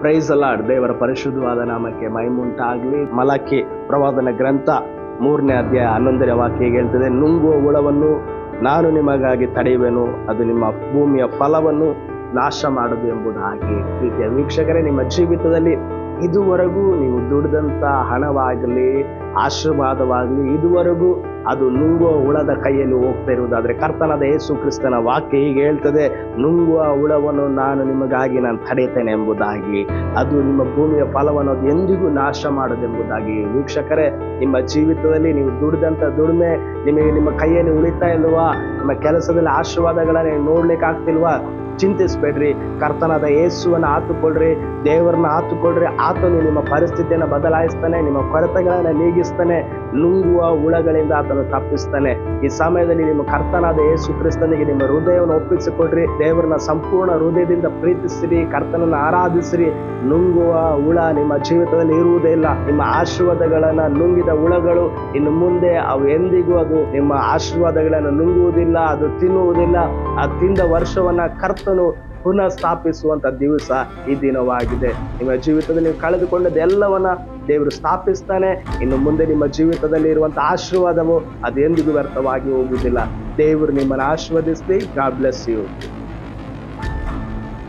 Price ಅಲಾಡ್ ದೇವರ ಪರಿಶುದ್ಧವಾದ ನಾಮಕ್ಕೆ ಮೈಮುಂಟಾಗ್ಲಿ ಮಲಕಿ ಪ್ರವಾದನ ಗ್ರಂಥ ಮೂರನೇ ಅಧ್ಯಾಯ ಹನ್ನೊಂದನೇ ವಾಕ್ಯ ಹೇಳ್ತದೆ, ನುಂಗುವ ಹುಳವನ್ನು ನಾನು ನಿಮಗಾಗಿ ತಡೆಯುವೆನು, ಅದು ನಿಮ್ಮ ಭೂಮಿಯ ಫಲವನ್ನು ನಾಶ ಮಾಡುದು ಎಂಬುದಾಗಿ. ಪ್ರೀತಿಯ ವೀಕ್ಷಕರೇ, ನಿಮ್ಮ ಜೀವಿತದಲ್ಲಿ ಇದುವರೆಗೂ ನೀವು ದುಡಿದಂಥ ಹಣವಾಗಲಿ, ಆಶೀರ್ವಾದವಾಗಲಿ, ಇದುವರೆಗೂ ಅದು ನುಂಗುವ ಹುಳದ ಕೈಯಲ್ಲಿ ಹೋಗ್ತಾ ಇರುವುದಾದರೆ ಕರ್ತನಾದ ಯೇಸು ಕ್ರಿಸ್ತನ ವಾಕ್ಯ ಹೀಗೆ ಹೇಳ್ತದೆ, ನುಂಗುವ ಹುಳವನ್ನು ನಾನು ನಿಮಗಾಗಿ ನಾನು ತಡೆಯುತ್ತೇನೆ ಎಂಬುದಾಗಿ. ಅದು ನಿಮ್ಮ ಭೂಮಿಯ ಫಲವನ್ನು ಅದು ಎಂದಿಗೂ ನಾಶ ಮಾಡೋದೆಂಬುದಾಗಿ ವೀಕ್ಷಕರೇ, ನಿಮ್ಮ ಜೀವಿತದಲ್ಲಿ ನೀವು ದುಡಿದಂಥ ದುಡಿಮೆ ನಿಮಗೆ ನಿಮ್ಮ ಕೈಯಲ್ಲಿ ಉಳಿತಾ ಇಲ್ವಾ ನಿಮ್ಮ ಕೆಲಸದಲ್ಲಿ ಆಶೀರ್ವಾದಗಳನ್ನ ನೋಡ್ಲಿಕ್ಕೆ ಆಗ್ತಿಲ್ವಾ ಚಿಂತಿಸ್ಬೇಡ್ರಿ. ಕರ್ತನಾದ ಯೇಸುವನ್ನು ಆತುಕೊಳ್ರಿ ದೇವರನ್ನ ಆತುಕೊಳ್ರಿ ಆತನು ನಿಮ್ಮ ಪರಿಸ್ಥಿತಿಯನ್ನು ಬದಲಾಯಿಸ್ತಾನೆ ನಿಮ್ಮ ಕೊರತೆಗಳನ್ನು ನೀಗಿಸ್ತಾನೆ. ನುಂಗುವ ಹುಳಗಳಿಂದ ಆತನು ತಪ್ಪಿಸ್ತಾನೆ. ಈ ಸಮಯದಲ್ಲಿ ನಿಮ್ಮ ಕರ್ತನಾದ ಯೇಸು ಕ್ರಿಸ್ತನಿಗೆ ನಿಮ್ಮ ಹೃದಯವನ್ನು ಒಪ್ಪಿಸಿಕೊಡ್ರಿ. ದೇವರನ್ನ ಸಂಪೂರ್ಣ ಹೃದಯದಿಂದ ಪ್ರೀತಿಸಿರಿ ಕರ್ತನನ್ನ ಆರಾಧಿಸಿರಿ ನುಂಗುವ ಹುಳ ನಿಮ್ಮ ಜೀವಿತದಲ್ಲಿ ಇರುವುದೇ ಇಲ್ಲ. ನಿಮ್ಮ ಆಶೀರ್ವಾದಗಳನ್ನ ನುಂಗಿದ ಹುಳಗಳು ಇನ್ನು ಮುಂದೆ ಅವು ಎಂದಿಗೂ ಅದು ನಿಮ್ಮ ಆಶೀರ್ವಾದಗಳನ್ನು ನುಂಗುವುದಿಲ್ಲ, ಅದು ತಿನ್ನುವುದಿಲ್ಲ. ಆ ತಿಂದ ವರ್ಷವನ್ನ ಕರ್ತನು ಪುನಃ ಸ್ಥಾಪಿಸುವಂತ ದಿವಸ ಈ ದಿನವಾಗಿದೆ. ನಿಮ್ಮ ಜೀವಿತದಲ್ಲಿ ನೀವು ಕಳೆದುಕೊಂಡದ್ದು ಎಲ್ಲವನ್ನ ದೇವರು ಸ್ಥಾಪಿಸ್ತಾನೆ. ಇನ್ನು ಮುಂದೆ ನಿಮ್ಮ ಜೀವಿತದಲ್ಲಿ ಇರುವಂತ ಆಶೀರ್ವಾದವು ಅದೆಂದಿಗೂ ವ್ಯರ್ಥವಾಗಿ ಹೋಗುವುದಿಲ್ಲ. ದೇವರು ನಿಮ್ಮನ್ನು ಆಶೀರ್ವದಿಸಲಿ. God bless you